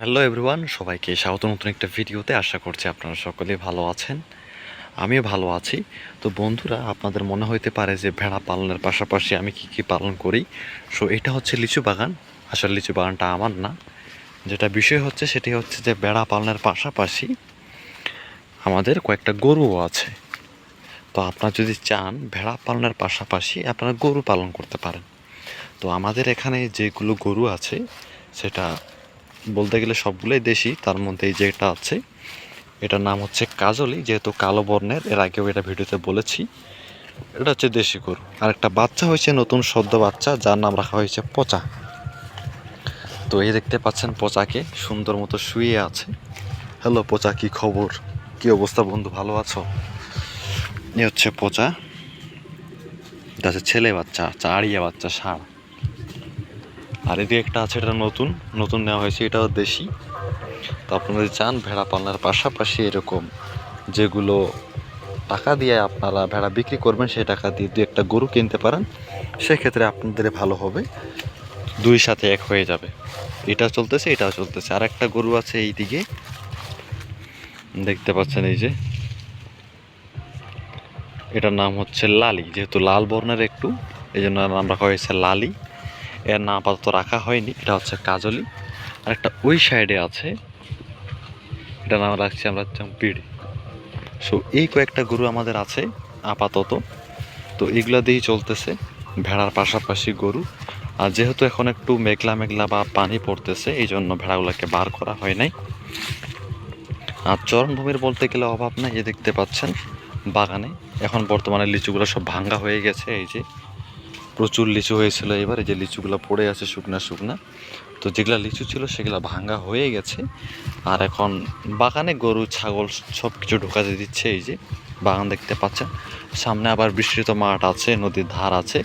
Hello everyone সবাইকে স্বাগত। নতুন একটা ভিডিওতে আশা করছি আপনারা সকলে ভালো আছেন। আমিও ভালো আছি। তো বন্ধুরা, আপনাদের মনে হইতে পারে যে ভেড়া পালনের পাশাপাশি আমি কি কি পালন করি? সো এটা হচ্ছে লিচু বাগান। আসলে লিচু বাগানটা আমার না। যেটা বিষয় হচ্ছে, সেটি হচ্ছে যে ভেড়া পালনের পাশাপাশি আমাদের কয়েকটা গরুও আছে। তো আপনারা যদি চান ভেড়া পালনের পাশাপাশি আপনারা গরু পালন করতে পারেন। তো আমাদের এখানে যেগুলো গরু আছে, সেটা বলতে গেলে সবগুলোই দেশি, তার মধ্যে এই যে এটা আছে, এটার নাম হচ্ছে কাজলি, যেহেতু কালো বর্ণের, এর আগেও এটা ভিডিওতে বলেছি। এটা হচ্ছে দেশি গরু। আর একটা বাচ্চা হয়েছে, নতুন সদ্য বাচ্চা, যার নাম রাখা হয়েছে পচা। তো এই দেখতে পাচ্ছেন পচাকে, সুন্দর মতো শুয়ে আছে। হ্যালো পচা, কি খবর? কি অবস্থা বন্ধু, ভালো আছো? এ হচ্ছে পচা। এটা হচ্ছে ছেলে বাচ্চা চাড়িয়া বাচ্চা ষাঁড় আর এদিকে একটা আছে, এটা নতুন নতুন নেওয়া হয়েছে, এটাও দেশি। তো আপনারা চান ভেড়া পালনের পাশাপাশি এরকম যেগুলো টাকা দিয়ে আপনারা ভেড়া বিক্রি করবেন, সেই টাকা দিয়ে দু একটা গরু কিনতে পারেন। সেক্ষেত্রে আপনাদের ভালো হবে, দুই সাথে এক হয়ে যাবে। এটা চলতেছে, এটাও চলতেছে। আর একটা গরু আছে এই দিকে দেখতে পাচ্ছেন এই যে। এটার নাম হচ্ছে লালি, যেহেতু লাল বর্ণের একটু, এই জন্য নাম রাখা হয়েছে লালি। এর নাম আপাতত রাখা হয়নি, এটা হচ্ছে কাজলি। আর একটা ওই সাইডে আছে, এটা নাম রাখছি আমরা চাম্পিড়ি। সো এই কয়েকটা গরু আমাদের আছে, আপাতত। তো এগুলা দিয়েই চলতেছে, ভেড়ার পাশাপাশি গরু। আর যেহেতু এখন একটু মেঘলা মেঘলা বা পানি পড়তেছে, এই জন্য ভেড়াগুলোকে বার করা হয় নাই। আর চরণভূমির বলতে গেলে অভাব নাই, এই দেখতে পাচ্ছেন, বাগানে। এখন বর্তমানে লিচুগুলো সব ভাঙ্গা হয়ে গেছে, এই যে। প্রচুর লিচু হয়েছিল এবারে, যে লিচুগুলো পড়ে আছে শুকনা শুকনা। তো যেগুলা লিচু ছিল সেগুলো ভাঙ্গা হয়ে গেছে। আর এখন বাগানে গরু, ছাগল সব কিছু ঢোকাতে দিচ্ছে এই যে, বাগান দেখতে পাচ্ছেন সামনে আবার বিস্তৃত মাঠ আছে, নদীর ধার আছে।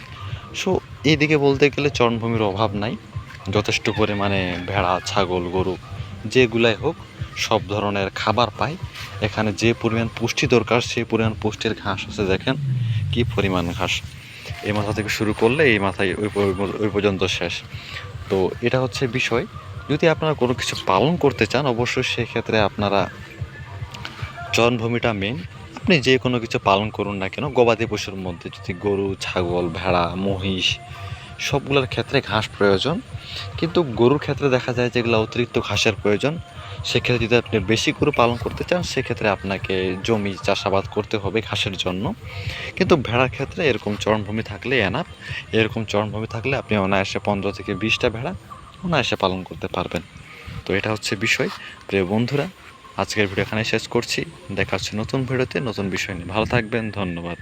সো এইদিকে বলতে গেলে চরণভূমির অভাব নাই। যথেষ্ট পরিমাণে ভেড়া, ছাগল, গরু যেগুলাই হোক, সব ধরনের খাবার পায়। এখানে যে পরিমাণ পুষ্টি দরকার সেই পরিমাণ পুষ্টির ঘাস আছে। দেখেন কি পরিমাণ ঘাস। এই মাথা থেকে শুরু করলে এই মাথায় ওই পর্যন্ত শেষ। তো এটা হচ্ছে বিষয়। যদি আপনারা কোনো কিছু পালন করতে চান, অবশ্যই সেক্ষেত্রে আপনারা জন্মভূমিটা মেন আপনি যে কোনো কিছু পালন করুন না কেন, গবাদি পশুর মধ্যে যদি গরু, ছাগল, ভেড়া, মহিষ সবগুলোর ক্ষেত্রে ঘাস প্রয়োজন। কিন্তু গরুর ক্ষেত্রে দেখা যায় যেগুলো অতিরিক্ত ঘাসের প্রয়োজন, সেক্ষেত্রে যদি আপনি বেশি গরু পালন করতে চান, সেক্ষেত্রে আপনাকে জমি চাষাবাদ করতে হবে ঘাসের জন্য। কিন্তু ভেড়ার ক্ষেত্রে এরকম চরণভূমি থাকলে এনাফ এরকম চরণভূমি থাকলে আপনি অনায়াসে পনেরো থেকে বিশটা ভেড়া অনায়াসে পালন করতে পারবেন। তো এটা হচ্ছে বিষয়। প্রিয় বন্ধুরা, আজকের ভিডিও এখানে শেষ করছি। দেখা হচ্ছে নতুন ভিডিওতে নতুন বিষয় নিয়ে। ভালো থাকবেন, ধন্যবাদ।